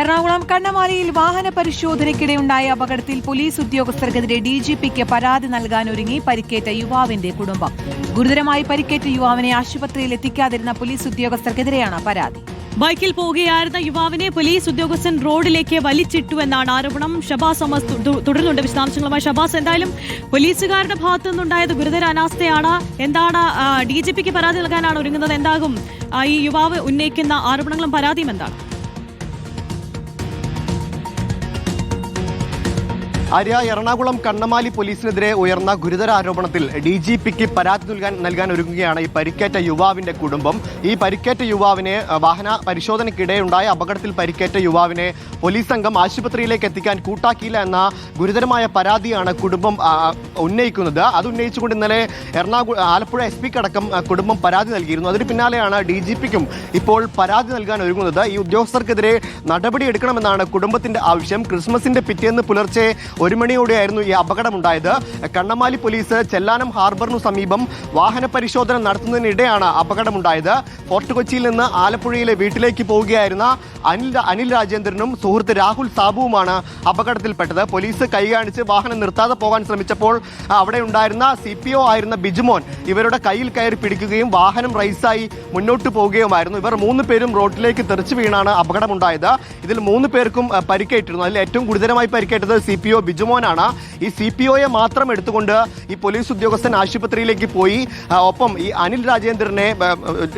എറണാകുളം കണ്ണമാലിയിൽ വാഹന പരിശോധനയ്ക്കിടെയുണ്ടായ അപകടത്തിൽ പോലീസ് ഉദ്യോഗസ്ഥർക്കെതിരെ ഡി ജി പിക്ക് പരാതി നൽകാനൊരുങ്ങി പരിക്കേറ്റ യുവാവിന്റെ കുടുംബം. ഗുരുതരമായി പരിക്കേറ്റ യുവാവിനെ ആശുപത്രിയിൽ എത്തിക്കാതിരുന്ന പോലീസ് ഉദ്യോഗസ്ഥർക്കെതിരെയാണ് പരാതി. ബൈക്കിൽ പോവുകയായിരുന്ന യുവാവിനെ പോലീസ് ഉദ്യോഗസ്ഥൻ റോഡിലേക്ക് വലിച്ചിട്ടു എന്നാണ് ആരോപണം. ഷബാസ് അമസ് തുടരുന്നുണ്ട് വിശദാംശങ്ങളുമായി. ഷബാസ് എന്തായാലും പോലീസുകാരുടെ ഭാഗത്തു നിന്നുണ്ടായത് ഗുരുതര അനാസ്ഥയാണ് എന്താണ് ഡി ജി പിക്ക് പരാതി നൽകാനാണ് ഒരുങ്ങുന്നത്? എന്താകും ഈ യുവാവ് ഉന്നയിക്കുന്ന ആരോപണങ്ങളും പരാതിയും എന്താണ്? ആര്യ എറണാകുളം കണ്ണമാലി പോലീസിനെതിരെ ഉയർന്ന ഗുരുതര ആരോപണത്തിൽ ഡി ജി പിക്ക് പരാതി നൽകാൻ നൽകാൻ ഒരുങ്ങുകയാണ് ഈ പരിക്കേറ്റ യുവാവിന്റെ കുടുംബം. ഈ പരിക്കേറ്റ യുവാവിനെ വാഹന പരിശോധനയ്ക്കിടെ ഉണ്ടായ അപകടത്തിൽ പരിക്കേറ്റ യുവാവിനെ പോലീസ് സംഘം ആശുപത്രിയിലേക്ക് എത്തിക്കാൻ കൂട്ടാക്കിയില്ല എന്ന ഗുരുതരമായ പരാതിയാണ് കുടുംബം ഉന്നയിക്കുന്നത്. അത് ഉന്നയിച്ചുകൊണ്ട് ഇന്നലെ എറണാകുളം ആലപ്പുഴ എസ് പിക്ക് അടക്കം കുടുംബം പരാതി നൽകിയിരുന്നു. അതിന് പിന്നാലെയാണ് ഡി ജി പിക്കും ഇപ്പോൾ പരാതി നൽകാൻ ഒരുങ്ങുന്നത്. ഈ ഉദ്യോഗസ്ഥർക്കെതിരെ നടപടി എടുക്കണമെന്നാണ് കുടുംബത്തിന്റെ ആവശ്യം. ക്രിസ്മസിന്റെ പിറ്റേന്ന് പുലർച്ചെ ഒരു മണിയോടെയായിരുന്നു ഈ അപകടമുണ്ടായത്. കണ്ണമാലി പോലീസ് ചെല്ലാനം ഹാർബറിനു സമീപം വാഹന പരിശോധന നടത്തുന്നതിനിടെയാണ് അപകടമുണ്ടായത്. ഫോർട്ട് കൊച്ചിയിൽ നിന്ന് ആലപ്പുഴയിലെ വീട്ടിലേക്ക് പോവുകയായിരുന്ന അനിൽ അനിൽ രാജേന്ദ്രനും സുഹൃത്ത് രാഹുൽ സാബുവുമാണ് അപകടത്തിൽപ്പെട്ടത്. പോലീസ് കൈ കാണിച്ച് വാഹനം നിർത്താതെ പോകാൻ ശ്രമിച്ചപ്പോൾ അവിടെ ഉണ്ടായിരുന്ന സി പി ഒ ആയിരുന്ന ബിജുമോൻ ഇവരുടെ കയ്യിൽ കയറി പിടിക്കുകയും വാഹനം റൈസായി മുന്നോട്ട് പോവുകയുമായിരുന്നു. ഇവർ മൂന്ന് പേരും റോഡിലേക്ക് തെറിച്ചു വീണാണ് അപകടമുണ്ടായത്. ഇതിൽ മൂന്ന് പേർക്കും പരിക്കേറ്റിരുന്നു. അതിൽ ഏറ്റവും ഗുരുതരമായി പരിക്കേറ്റത് സി പി ബിജുമോനാണ്. ഈ സി പി ഒയെ മാത്രം എടുത്തുകൊണ്ട് ഈ പോലീസ് ഉദ്യോഗസ്ഥൻ ആശുപത്രിയിലേക്ക് പോയി. ഒപ്പം ഈ അനിൽ രാജേന്ദ്രനെ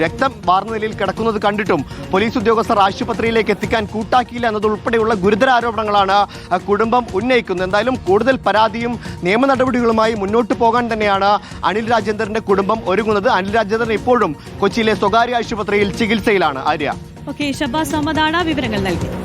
രക്തം വാർന്ന നിലയിൽ കിടക്കുന്നത് കണ്ടിട്ടും പോലീസ് ഉദ്യോഗസ്ഥർ ആശുപത്രിയിലേക്ക് എത്തിക്കാൻ കൂട്ടാക്കിയില്ല എന്നതുൾപ്പെടെയുള്ള ഗുരുതര ആരോപണങ്ങളാണ് കുടുംബം ഉന്നയിക്കുന്നത്. എന്തായാലും കൂടുതൽ പരാതിയും നിയമ നടപടികളുമായി മുന്നോട്ട് പോകാൻ തന്നെയാണ് അനിൽ രാജേന്ദ്രന്റെ കുടുംബം ഒരുങ്ങുന്നത്. അനിൽ രാജേന്ദ്രൻ ഇപ്പോഴും കൊച്ചിയിലെ സ്വകാര്യ ആശുപത്രിയിൽ ചികിത്സയിലാണ്. ആര്യ. ഓക്കെ ഷബാസ് അഹമ്മദാണ് വിവരങ്ങൾ നൽകിയത്.